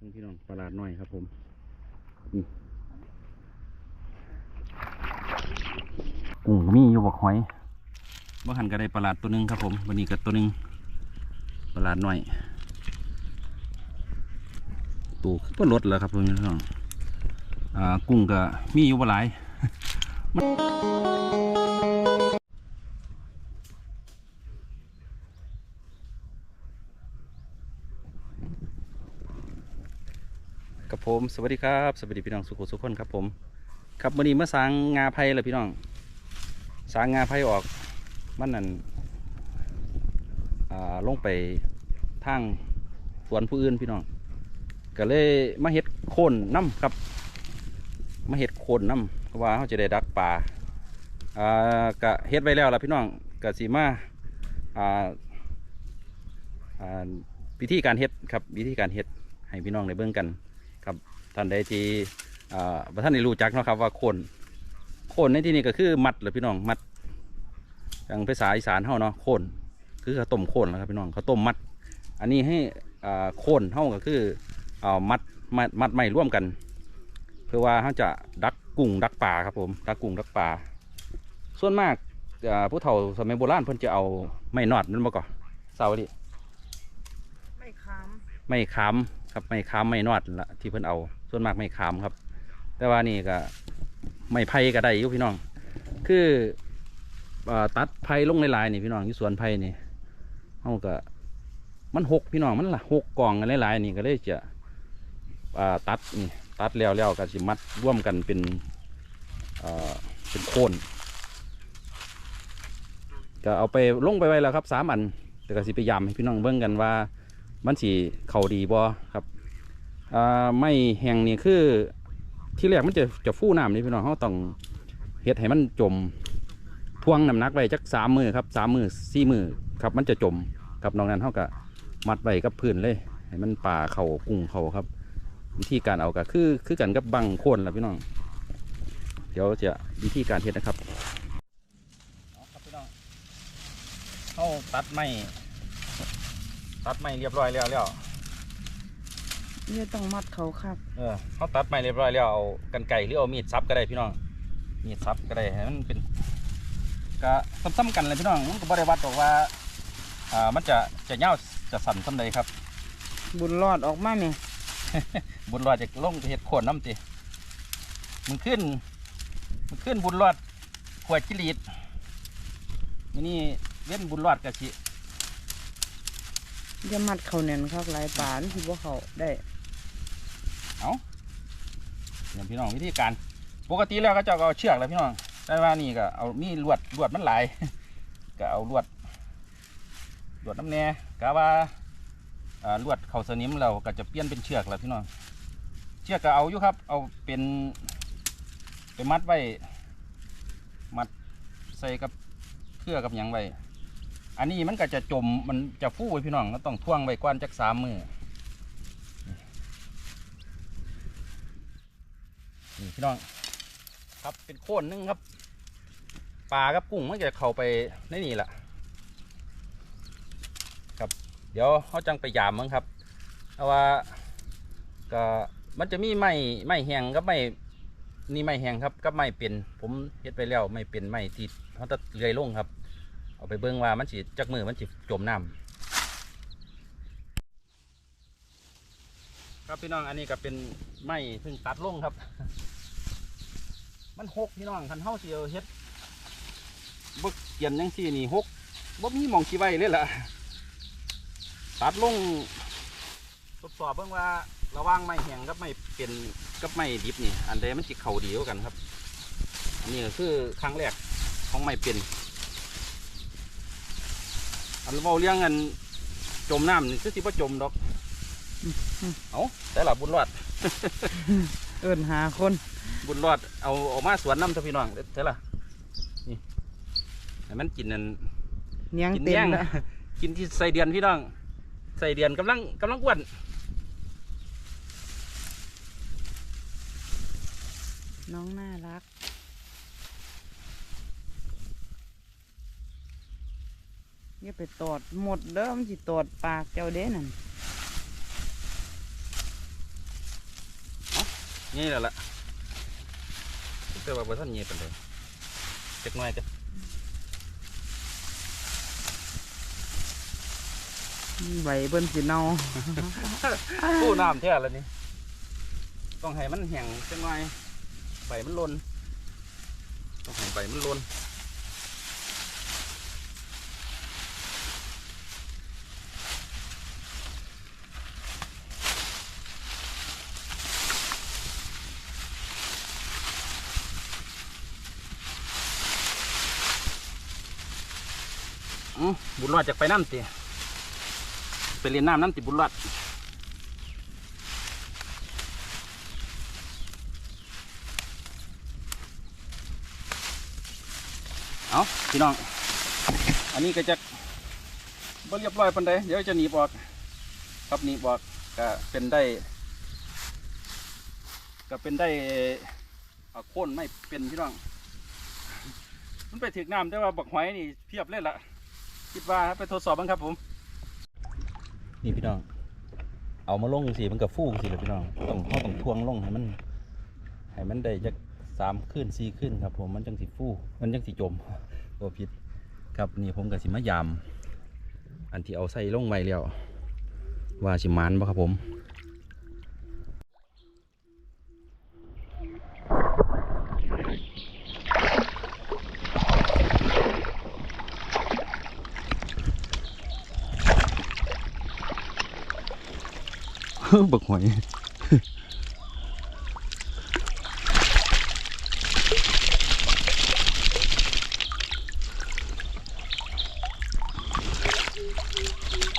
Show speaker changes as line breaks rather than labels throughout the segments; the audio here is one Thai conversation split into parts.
นี่พี่น้องปลาดน้อยครับผมนี่กุ้งมีอยู่บักหอยบ่หันก็ได้ปลาดตัวหนึงครับผมวันนี้ก็ตัวหนึงปลาดน้อยตัวก็ลดแล้วครับพี่น้องอ่ากุ้งก็มีอยู่บ่หลาย ครับผม สวัสดีครับ สวัสดีพี่น้องสุขุสุขคนครับผม ครับวันนี้มาสร้างงาไผ่เลยพี่น้องสร้างงาไผ่ออกมันนั่นอ่าลงไปทางสวนผู้อื่นพี่น้อง ก็เลยมาเฮ็ดโคนน้ำครับ มาเฮ็ดโคนน้ำเพราะว่าเขาจะได้ดักปลาอ่าก็เฮ็ดไว้แล้วล่ะพี่น้องก็สีมาอ่าอ่าวิธีการเฮ็ดครับวิธีการเฮ็ดให้พี่น้องได้เบิ่งกัน ครับท่านใดที่อ่าบ่ท่านได้รู้จักเนาะครับว่าโคนโคนในที่นี้ก็คือมัดเลยพี่น้องมัดทางภาษาอีสานเฮาเนาะโคนคือข้าวต้มโคนนะครับพี่น้องข้าวต้มมัด อันนี้ให้อ่าโคนเฮาก็คือเอามัดมัดมัดไม่ร่วมกัน เพื่อว่าเขาจะดักกุ้งดักปลาครับผมดักกุ้งดักปลาส่วนมากอ่าผู้เฒ่าสมัยโบราณเพิ่นจะเอาไม้นอดนั่นมาก่อนเสาดิ
ไม่ค้
ไม่ค้ำ ครับไม่ค้ำไม่นวดละที่เพิ่นเอาส่วนมากไม่ค้ำครับ แต่ว่านี่ก็ไม่ไผ่ก็ได้อยู่พี่น้อง คือตัดไผ่ลงในลายๆนี่พี่น้องอยู่สวนไผ่นี่เขาก็มันหกพี่น้องมันละหกกล่องกันหลายๆนี่ก็เลยจะตัดนี่ตัดแล้วแล้วก็สิมัดร่วมกันเป็นเอ่อเป็นโคนก็เอาไปลงไปไว้แล้วครับสามอันแต่ก็สิไปยำให้พี่น้องเบิ่งกันว่า มันสีเข่าดีบ่ครับอ่าไม่แห้งนี่คือที่แรกมันจะจะฟู่น้ำนี่พี่น้องเขาต้องเฮ็ดให้มันจมทวงน้ำหนักไว้จักสามมือครับสามมือสี่มือครับ มันจะจมกับนอกนั้นเขาก็มัดไว้กับพื้นเลย ให้มันป่าเข่ากุ้งเข่าครับ วิธีการเอาก็คือคือกันกับบังโคนละพี่น้อง เดี๋ยวจะวิธีการเฮ็ดนะครับครับพี่น้องเขาตัดไม้ ตัดไม้เรียบร้อยแล้วแล้วำ
นี่ต้องมัดเขาครับ
เออเขาตัดไม้เรียบร้อยแล้วเอากันไก่หรือเอามีดซับก็ได้พี่น้องมีดซับก็ได้ให้มันเป็นก็ซ้ำๆกันเลยพี่น้องมันก็บ่ได้วัดบอกว่าอ่ามันจะจะเงาวจะสั่นซ้ำใดครับ
บุญรอดออกมาเนี่ย
บุญรอดจะลงเห็ดโคนน้ำติมันขึ้น มันขึ้นบุญรอดขวดจิลีดมื้อนี่เว้นบุญรอดกะสิ
อย่ามัดเขาเน่นครับหลายปานที่พว่าเขาได้เอ
ย่างพี่น้องวิธีการ ปกติแล้วก็เจ้าก็เอาเชือกแล้วพี่น้องแต่ว่านี่ก็เอามีลวดลวดมันหลายก็เอาลวดลวดน้ำแน่กะว่าลวดเข่าสนิมเราก็จะเปลี่ยนเป็นเชือกแล้วพี่น้องเชือกก็เอาอยู่ครับ เอาเป็นไปมัดไว้มัดใส่กับเครือกับหยังไว้ อันนี้มันก็จะจมมันจะฟูไว้พี่น้องก็ต้องท่วงไว้กวนจักสามมือนี่พี่น้อง ครับเป็นโค่นนึงครับปลากับกุ้งมันจะเข้าไปในนี่แหละครับเดี๋ยวเขาจังไปยามมั้งครับเพราะว่าก็มันจะมีไม้ไม้แห้งกับไม้นี่ไม้แห้งครับกับไม้เป็น ผมเฮ็ดไปแล้วไม่เป็นไม้ที่เขาจะเลื่อยลงครับ เอาไปเบิ่งว่ามันสิจักมือมันสิจมน้ำครับพี่น้องอันนี้ก็เป็นไม้เพิ่งตัดลงครับ มันหกพี่น้องคันเฮาเสิเอาเฮ็ดบ่เกียนจังซี่นี่หกบ่มีมองสิไว้เลยล่ะตัดลงทดสอบเบิ่งว่าระว่างไม้แห้งกับไม้เป็นกับไม้ดิบนี่ อันใดมันสิเข้าดีกว่ากันครับ อันนี้ก็คือครั้งแรกของไม้เป็น อันเว้าเรื่องอันจมน้ำนี่คือสิบ่จมดอกเอาแต่ละบุญรอด
เอินหาคน
บุญรอดเอาออกมาสวนน้ำเถอะพี่น้องเท่าล่ะนี่ให้มันกินนั่น
เนียง
กิน
เต็ม
แย่ง
แล้ว
กินที่ใส่เดือนพี่น้อง ใส่เดือนกำลังกำลังอ้วน
น้องน่ารัก อย่าไปตอดหมดเด้อมันสิตอดปากเจ้าเด้นั่น
นี่แหละละแต่ว่าบ่ท่านเงียบปานใดจักหน่อยจ้ะ
ใบเบิ้นสิเนา
กู้น้ำแท้แล้วนี่ต้องให้มันแห้งจักหน่อยใบมันหล่นต้องให้ใบมันหล่น บุญรอดจากไปน้ำติไปเรียนน้ำน้ำติบุญรอดเอาพี่น้อง อันนี้ก็จะบ่เรียบร้อยปันใดเดี๋ยวจะหนีบออกครับหนีบออกก็เป็นได้ ก็เป็นได้เอาโค่นไม่เป็นพี่น้อง มันไปถึกน้ำแต่ว่าบักหอยนี่เพียบเลยล่ะ คิดว่าไปทดสอบบ้างครับผม นี่พี่น้อง เอามาลงสิมันกับฟูกสิเลยพี่น้องต้องเขาต้องทวงลงให้มันให้มันได้จักสามขึ้นสี่ขึ้นครับ ผมมันจังสีฟูมันจังสีจมตัวพิษครับนี่ผมกับสิมะยามอันที่เอาใส่ลงไว้แล้วว่าสิมันบ่ครับผม บักหอย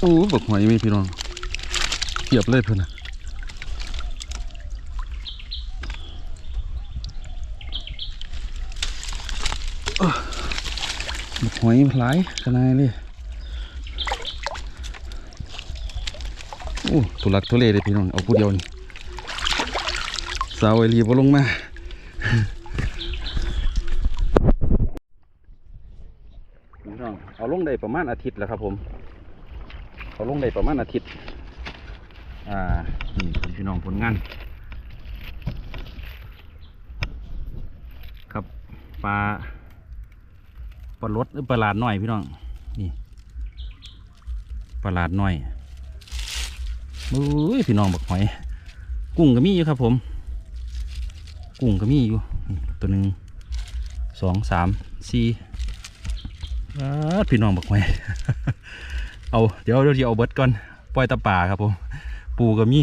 โอ้บักหอยมีพี่น้องเทียบเลยเพื่อนนะอ้อบักหอยหลายขนาดเลย อ้ทุลักทุเลเลยพี่น้องเอาผู้เดียวนี่สาวไอรีบลงมาพี่น้องเอาลงได้ประมาณอาทิตย์แล้วครับ ผมเอาลงได้ประมาณอาทิตย์อ่านี่เป็นพี่น้องผลงานครับปลาปลาลดหรือปลาหลาดหน่อยพี่น้องนี่ปลาหลาดหน่อย อุ้ยพี่น้องบักหอย กุ้งก็มีอยู่ครับผม กุ้งก็มีอยู่ ตัวหนึ่งสองสามสี่พี่น้องบักหอย เอาเดี๋ยวเดี๋ยวเอาเบิดก่อนปล่อยตะป่าครับผม ปูก็มี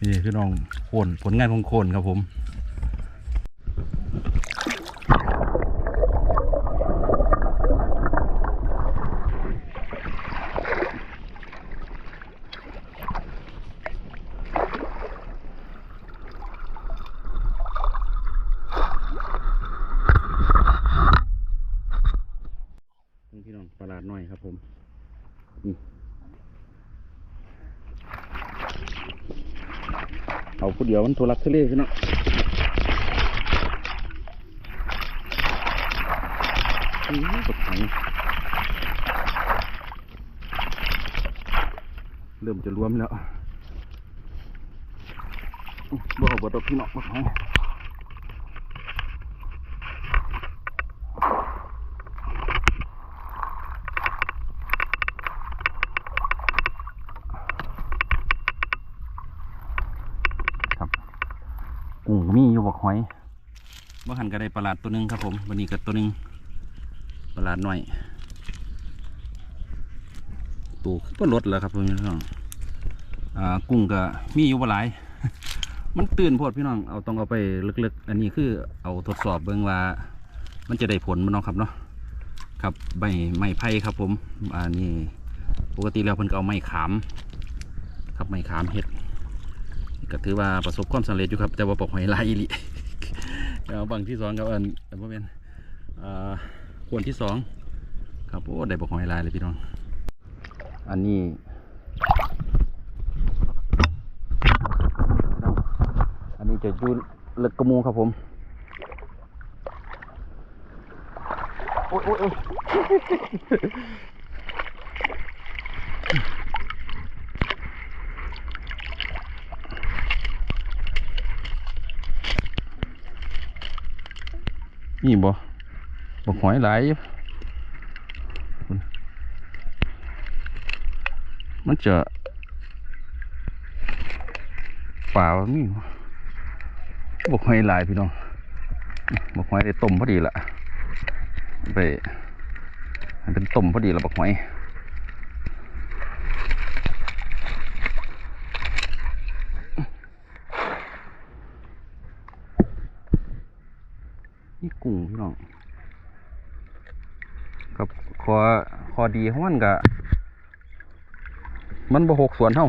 นี่พี่น้องโคนผลงานของโคนครับผมพี่น้องประห ลาดหน่อยครับผมเอาผู้เดียวมันทุลักทุเลพี่น้องอื้อตกถังเริ่มจะรวมแล้วอื้อบ่เอาบดอกพี่น้องมาของกุ้ง ก็มีอยู่บักหอยบ่หันก็ได้ปลาหลาดตัวหนึงครับผมวันนี้ก็ตัวหนึงปลาหลาดหน่อยตัวคือปลดแล้วครับพี่น้องอ่ากุ้งก็มีอยู่บ่หลาย มันตื่นโพดพี่น้องเอาต้องเอาไปลึกๆ อันนี้คือเอาทดสอบเบิ่งว่า มันจะได้ผลมันเนาะครับเนาะครับใบไม้ไผ่ครับผมอันนี้ปกติแล้วเพิ่นก็เอาไม้ขาม ครับไม้ขามเฮ็ดก็ถือว่าประสบความสำเร็จอยู่ครับ แต่ว่าปอกหอยลายอีหลิ เอาบางที่สองครับอันแต่ว่าเป็นอ่าควรที่สองครับโอ้ได้ปอกหอยลายเลยพี่น้อง อันนี้อันนี้จะยูเลึกกระมูครับผมโอ้ยโอ้ยโอ้ย นี่บ่บักหอยหลายมันจะป่าวมีบ่บักหอยหลายพี่น้องบักหอยได้ต้มพอดีละไปเป็นต้มพอดีละบักหอยนี่ กุ้งพี่น้องกับคอคอดีของมันกะมันบ่หกสวนเท่า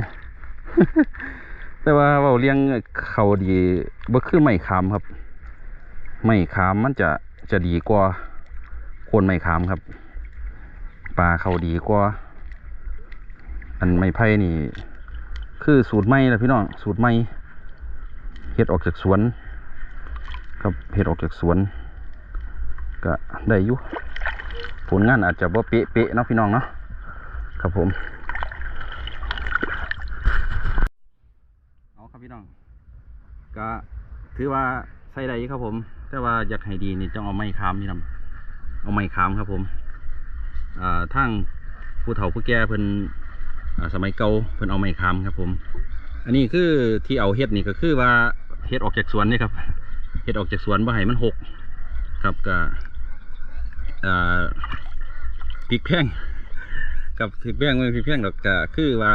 แต่ว่าเว้าเลี้ยงเขาดีบ่คือไม้ขามครับ ไม้ขามมันจะจะดีกว่าคนไม้ขามครับปลาเขาดีกว่าอันไม้ไผ่นี่ คือสูตรไม้ละพี่น้องสูตรไม้เฮ็ดออกจากสวน ครับเฮ็ดออกจากสวน ก็ได้อยู่ผลงานอาจจะบ่เป๊ะๆเนาะพี่น้องเนาะครับผมเอาครับพี่น้องก็ถือว่าใส่ได้ครับผม แต่ว่าอยากให้ดีนี่ต้องเอาไม้ค้ำนี่นำเอาไม้ค้ำครับผมอ่าทางผู้เฒ่าผู้แก่เพิ่นสมัยเก่าเพิ่นเอาไม้ค้ำครับผม อันนี้คือที่เอาเฮ็ดนี่ก็คือว่าเฮ็ดออกจากสวนนี่ครับเฮ็ดออกจากสวนบ่ให้มันหกครับก็ พริกแพงกับพริกแพงมันพริกแพงดอกก็คือว่า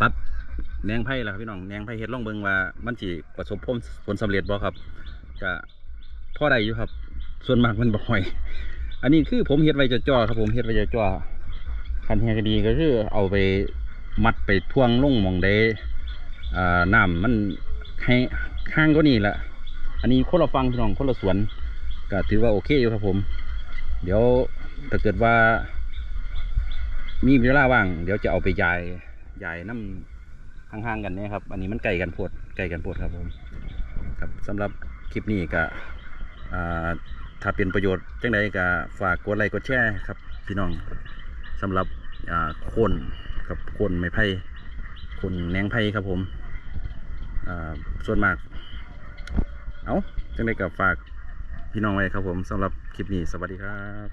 ตัดแนงไผ่ล่ะครับพี่น้องแนงไผ่เฮ็ดล่องเบิงว่ามันสิประสบผลผลสำเร็จบ่ครับก็พ่อได้อยู่ครับ ส่วนมากมันบ่ค่อย อันนี้คือผมเฮ็ดไว้จ่อครับผมเฮ็ดไว้จ่อคันแฮก็ดีก็คือเอาไปมัดไปท่วงลงมองได้อ่าน้ำมันให้ข้างก็นี่แหละอันนี้คนละฟังพี่น้องคนละสวนก็ถือว่าโอเคอยู่ครับผม เดี๋ยวถ้าเกิดว่า มีเวลาว่าง เดี๋ยวจะเอาไปยายยายน้ำห่างๆกันเนี่ยครับ อันนี้มันไกลกันโพดไกลกันโพดครับผมครับสำหรับคลิปนี้ก็ถ้าเป็นประโยชน์จังใดก็ฝากกดไลค์กดแชร์ครับ พี่น้องสำหรับคนกับคนไม้ไผ่คนแนงไผ่ครับผมส่วนมาก เอาจังใดก็ฝาก พี่น้องไว้ครับผมสำหรับคลิปนี้สวัสดีครับ